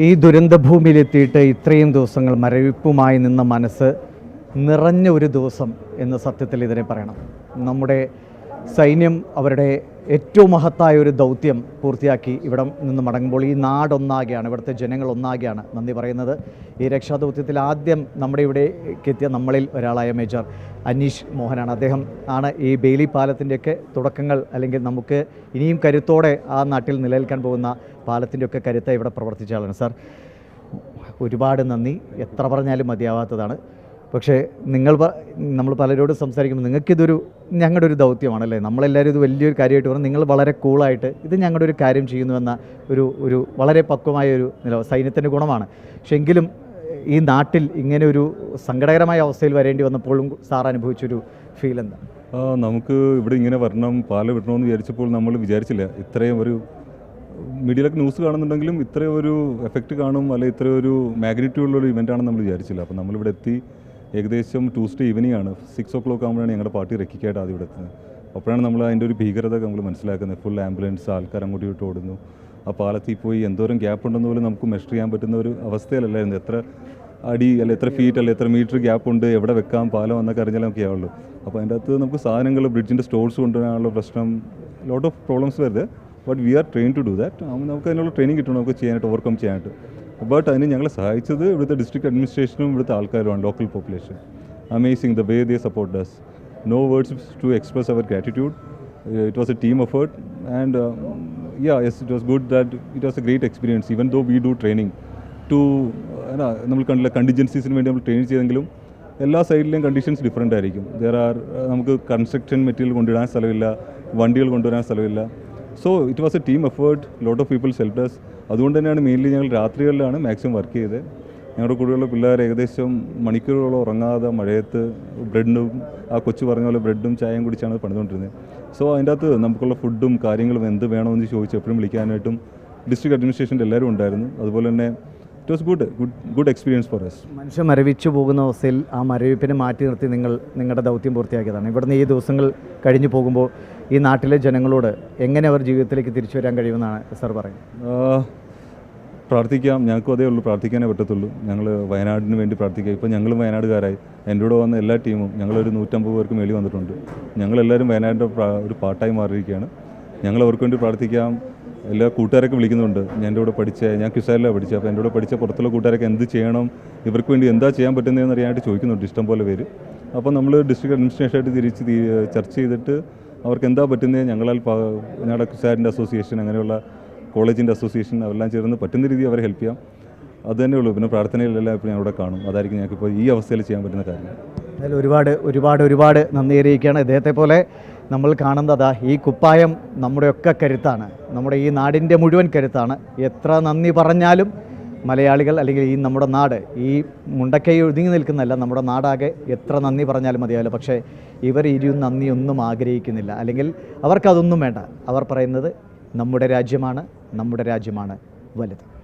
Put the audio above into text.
ഈ ദുരന്തഭൂമിയിലെത്തിയിട്ട് ഇത്രയും ദിവസങ്ങൾ മരവിപ്പുമായി നിന്ന മനസ്സ് നിറഞ്ഞ ഒരു ദിവസം എന്ന് സത്യത്തിൽ ഇതിനെ പറയണം. നമ്മുടെ സൈന്യം അവരുടെ ഏറ്റവും മഹത്തായ ഒരു ദൗത്യം പൂർത്തിയാക്കി ഇവിടെ നിന്ന് മടങ്ങുമ്പോൾ ഈ നാടൊന്നാകെയാണ് ഇവിടുത്തെ ജനങ്ങൾ ഒന്നാകെയാണ് നന്ദി പറയുന്നത്. ഈ രക്ഷാദൗത്യത്തിൽ ആദ്യം നമ്മുടെ ഇവിടേക്ക് എത്തിയ നമ്മളിൽ ഒരാളായ മേജർ അനീഷ് മോഹനാണ്. അദ്ദേഹം ആണ് ഈ ബെയിലി പാലത്തിന്റെയൊക്കെ തുടക്കങ്ങൾ അല്ലെങ്കിൽ നമുക്ക് ഇനിയും കരുത്തോടെ ആ നാട്ടിൽ നിലനിൽക്കാൻ പോകുന്ന പാലത്തിന്റെയൊക്കെ കരുത്ത ഇവിടെ പ്രവർത്തിച്ച ആളാണ്. സാർ ഒരുപാട് നന്ദി. എത്ര പറഞ്ഞാലും മതിയാവാത്തതാണ്. പക്ഷേ നിങ്ങൾ നമ്മൾ പലരോടും സംസാരിക്കുമ്പോൾ നിങ്ങൾക്കിതൊരു ഞങ്ങളുടെ ഒരു ദൗത്യമാണല്ലേ? നമ്മളെല്ലാവരും ഇത് വലിയൊരു കാര്യമായിട്ട് പറഞ്ഞു. നിങ്ങൾ വളരെ കൂളായിട്ട് ഇത് ഞങ്ങളുടെ ഒരു കാര്യം ചെയ്യുന്നുവെന്ന ഒരു ഒരു വളരെ പക്വമായ ഒരു നില സൈന്യത്തിന്റെ ഗുണമാണ്. പക്ഷെ എങ്കിലും ഈ നാട്ടിൽ ഇങ്ങനെ ഒരു സങ്കടകരമായ അവസ്ഥയിൽ വരേണ്ടി വന്നപ്പോഴും സാർ അനുഭവിച്ചൊരു ഫീൽ എന്താ നമുക്ക് ഇവിടെ ഇങ്ങനെ വരണം പാൽ വിടണമെന്ന് വിചാരിച്ചപ്പോൾ നമ്മൾ വിചാരിച്ചില്ല. ഇത്രയും ഒരു മീഡിയയിലൊക്കെ ന്യൂസ് കാണുന്നുണ്ടെങ്കിലും ഇത്രയും ഒരു എഫക്റ്റ് കാണും അല്ലെങ്കിൽ ഇത്രയും ഒരു മാഗ്നിറ്റ്യൂഡുള്ള ഒരു ഇവന്റ് ആണെന്ന് നമ്മൾ വിചാരിച്ചില്ല. അപ്പോൾ നമ്മളിവിടെ എത്തി ഏകദേശം ട്യൂസ്ഡേ ഈവനിങ് ആണ് സിക്സ് ഓ ക്ലോക്ക് ആകുമ്പോഴാണ് ഞങ്ങളുടെ പാർട്ടി റെക്കിക്കായിട്ട് ആദ്യം ഇവിടെ എത്തുന്നത്. അപ്പോഴാണ് നമ്മൾ അതിന്റെ ഒരു ഭീകരത നമ്മൾ മനസ്സിലാക്കുന്നത്. ഫുൾ ആംബുലൻസ് ആൾക്കാർ കൂടി ഇട്ട് ഓടുന്നു. ആ പാലത്തിൽ പോയി എന്തോരം ഗ്യാപ്പ് ഉണ്ടെന്ന് പോലും നമുക്ക് മെഷർ ചെയ്യാൻ പറ്റുന്ന ഒരു അവസ്ഥയിലല്ലായിരുന്നു. എത്ര അടി അല്ല എത്ര ഫീറ്റ് അല്ല എത്ര മീറ്റർ ഗ്യാപ്പ് ഉണ്ട് എവിടെ വെക്കാം പാലം എന്നൊക്കെ അറിഞ്ഞാലേ നമുക്ക് ആവുള്ളൂ അപ്പോൾ അതിന്റെ അകത്ത് നമുക്ക് സാധനങ്ങൾ ബ്രിഡ്ജിന്റെ സ്റ്റോർസ് കൊണ്ടുവരാനുള്ള പ്രശ്നം ലോട്ട് ഓഫ് പ്രോബ്ലംസ് വരുന്നത്. But we are train to do that നമുക്ക് അതിനുള്ള ട്രെയിനിങ് കിട്ടണം നമുക്ക് ചെയ്യാനായിട്ട് ഓവർകം ചെയ്യാനായിട്ട്. ബട്ട് അതിന് ഞങ്ങളെ സഹായിച്ചത് ഇവിടുത്തെ ഡിസ്ട്രിക്ട് അഡ്മിനിസ്ട്രേഷനും ഇവിടുത്തെ ആൾക്കാരുമാണ് local population amazing the way they support does no words to express our gratitude it was a team effort and ya yes it was good that it was a great experience even though we do training too നമ്മൾ കണ്ടില്ല കണ്ടിജൻസീസിന് വേണ്ടി നമ്മൾ train ചെയ്തെങ്കിലും എല്ലാ സൈഡിലെയും conditions different ആയിരിക്കും. There are നമുക്ക് കൺസ്ട്രക്ഷൻ മെറ്റീരിയൽ കൊണ്ടുവരാൻ സ്ഥലമില്ല വണ്ടികൾ കൊണ്ടുവരാൻ സ്ഥലമില്ല. So it was a team effort lot of peoples helped us. അതുകൊണ്ട് തന്നെയാണ് മെയിൻലി ഞങ്ങൾ രാത്രികളിലാണ് മാക്സിമം വർക്ക് ചെയ്തത്. ഞങ്ങളുടെ കൂടെയുള്ള പിള്ളേർ ഏകദേശം മണിക്കൂറുകളോളം ഉറങ്ങാതെ മഴയത്ത് ബ്രെഡും ആ കൊച്ചു പറഞ്ഞ പോലെ ബ്രെഡും ചായയും കുടിച്ചാണ് പണിതുകൊണ്ടിരുന്നത്. സോ അതിന്റെ അകത്ത് നമുക്കുള്ള ഫുഡും കാര്യങ്ങളും എന്ത് വേണമെന്ന് ചോദിച്ച് എപ്പോഴും വിളിക്കാനായിട്ടും ഡിസ്ട്രിക്ട് അഡ്മിനിസ്ട്രേഷന്റെ എല്ലാവരും ഉണ്ടായിരുന്നു. അതുപോലെ തന്നെ it was good good good experience for us മനുഷ്യ മരവിച്ചു പോകുന്ന അവസ്ഥയിൽ ആ മരവിപ്പിനെ മാറ്റി നിർത്തി നിങ്ങൾ നിങ്ങളുടെ ദൗത്യം പൂർത്തിയാക്കിയതാണ്. ഇവിടുന്ന് ഈ ദിവസങ്ങൾ കഴിഞ്ഞു പോകുമ്പോൾ ഈ നാട്ടിലെ ജനങ്ങളോട് എങ്ങനെ അവർ ജീവിതത്തിലേക്ക് തിരിച്ചു വരാൻ കഴിയുമെന്നാണ് സാർ പറയുന്നത്? പ്രാർത്ഥിക്കാം. ഞങ്ങൾക്കും അതേ ഉള്ളൂ. പ്രാർത്ഥിക്കാനേ പറ്റത്തുള്ളൂ. ഞങ്ങൾ വയനാടിന് വേണ്ടി പ്രാർത്ഥിക്കുക. ഇപ്പം ഞങ്ങളും വയനാടുകാരായി. എന്റെ കൂടെ വന്ന എല്ലാ ടീമും ഞങ്ങളൊരു നൂറ്റമ്പത് പേർക്ക് മേളി വന്നിട്ടുണ്ട്. ഞങ്ങളെല്ലാവരും വയനാടിന്റെ ഒരു പാട്ടായി മാറിയിരിക്കുകയാണ്. ഞങ്ങൾ അവർക്ക് വേണ്ടി പ്രാർത്ഥിക്കാം. എല്ലാ കൂട്ടുകാരൊക്കെ വിളിക്കുന്നുണ്ട്. ഞാൻ എന്റെ കൂടെ പഠിച്ച ഞാൻ ക്യുസാരിലാണ് പഠിച്ചത്. അപ്പോൾ എന്റെ കൂടെ പഠിച്ച പുറത്തുള്ള കൂട്ടുകാരൊക്കെ എന്ത് ചെയ്യണം ഇവർക്ക് വേണ്ടി എന്താ ചെയ്യാൻ പറ്റുന്നതെന്ന് അറിയാനായിട്ട് ചോദിക്കുന്നുണ്ട് ഇഷ്ടം പോലെ പേര്. അപ്പോൾ നമ്മൾ ഡിസ്ട്രിക്ട് അഡ്മിനിസ്ട്രേഷനായിട്ട് തിരിച്ച് ചർച്ച ചെയ്തിട്ട് അവർക്ക് എന്താ പറ്റുന്നത് ഞങ്ങളാൽ ഞങ്ങളുടെ ക്യുസാരിന്റെ അസോസിയേഷൻ അങ്ങനെയുള്ള കോളേജിന്റെ അസോസിയേഷൻ അവരെല്ലാം ചേർന്ന് പറ്റുന്ന രീതിയിൽ അവരെ ഹെൽപ്പ് ചെയ്യാം. അത് തന്നെ ഉള്ളൂ. പിന്നെ പ്രാർത്ഥനയിലെല്ലാം ഇപ്പോൾ ഞാൻ അവിടെ കാണും. അതായിരിക്കും ഞങ്ങൾക്ക് ഇപ്പോൾ ഈ അവസ്ഥയിൽ ചെയ്യാൻ പറ്റുന്ന കാര്യം. അതിൽ ഒരുപാട് ഒരുപാട് ഒരുപാട് നന്ദി അറിയിക്കുകയാണ്. ഇദ്ദേഹത്തെ പോലെ നമ്മൾ കാണുന്നത് ഈ കുപ്പായം നമ്മുടെയൊക്കെ കരുത്താണ്. നമ്മുടെ ഈ നാടിന്റെ മുഴുവൻ കരുത്താണ്. എത്ര നന്ദി പറഞ്ഞാലും മലയാളികൾ അല്ലെങ്കിൽ ഈ നമ്മുടെ നാട് ഈ മുണ്ടക്കൈ ഒതുങ്ങി നിൽക്കുന്നതല്ല നമ്മുടെ നാടാകെ എത്ര നന്ദി പറഞ്ഞാലും മതിയാവില്ല. പക്ഷേ ഇവർ ഇരു നന്ദിയൊന്നും ആഗ്രഹിക്കുന്നില്ല. അല്ലെങ്കിൽ അവർക്കതൊന്നും വേണ്ട. അവർ പറയുന്നത് നമ്മുടെ രാജ്യമാണ് നമ്മുടെ രാജ്യമാണ് വലുത്.